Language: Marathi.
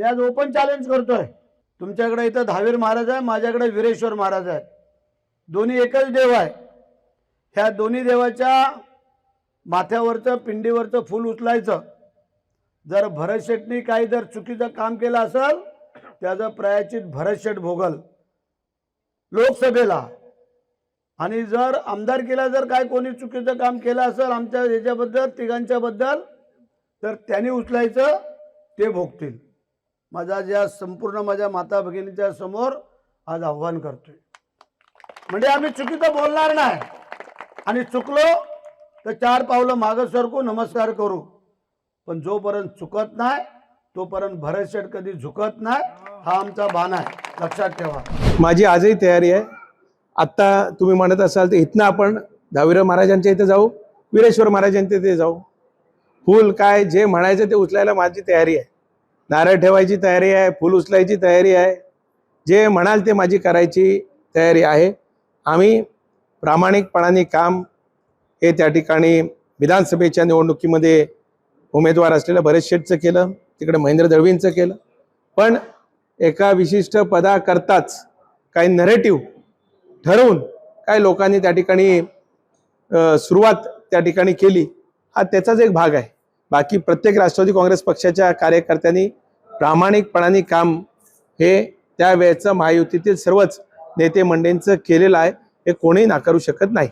मी आज ओपन चॅलेंज करतोय. तुमच्याकडे इथं दहावीर महाराज आहे माझ्याकडे वीरेश्वर महाराज आहे दोन्ही एकच देव आहे. ह्या दोन्ही देवाच्या माथ्यावरचं पिंडीवरचं फूल उचलायचं. जर भरतशेटनी काही जर चुकीचं काम केलं असेल त्याचं प्रायचित भरतशेट भोगल. लोकसभेला. आणि जर आमदारकीला जर काय कोणी चुकीचं काम केलं असेल आमच्या याच्याबद्दल तिघांच्याबद्दल तर त्यांनी उचलायचं ते भोगतील. माझा ज्या संपूर्ण माझ्या माता भगिनीच्या समोर आज आव्हान करतोय. म्हणजे आम्ही चुकीचं बोलणार नाही. आणि चुकलो तर चार पावलं मागं सरकू नमस्कार करू. पण जोपर्यंत चुकत नाही तोपर्यंत भरतशेठ कधी झुकत नाही हा आमचा बाण आहे. लक्षात ठेवा. माझी आजही तयारी आहे. आत्ता तुम्ही म्हणत असाल तर इथनं आपण दहावीराव महाराजांच्या इथे जाऊ वीरेश्वर महाराजांच्या इथे जाऊ. फूल काय जे म्हणायचं ते उचलायला माझी तयारी आहे. नारळ ठेवायची तयारी आहे फुल उचलायची तयारी आहे. जे म्हणाल ते माझी करायची तयारी आहे. आम्ही प्रामाणिकपणाने काम हे त्या ठिकाणी विधानसभेच्या निवडणुकीमध्ये उमेदवार असलेलं भरत शेठचं केलं तिकडे महेंद्र दळवींचं केलं. पण एका विशिष्ट पदाकरताच काही नरेटिव्ह ठरवून काही लोकांनी त्या ठिकाणी सुरुवात त्या ठिकाणी केली. हा त्याचाच एक भाग आहे. बाकी प्रत्येक राष्ट्रवादी काँग्रेस पक्षाच्या कार्यकर्त्यांनी प्रामाणिकपणाने काम हे त्यावेळेचं महायुतीतील सर्वच नेते मंडळींचं केलेलं आहे हे कोणीही नाकारू शकत नाही.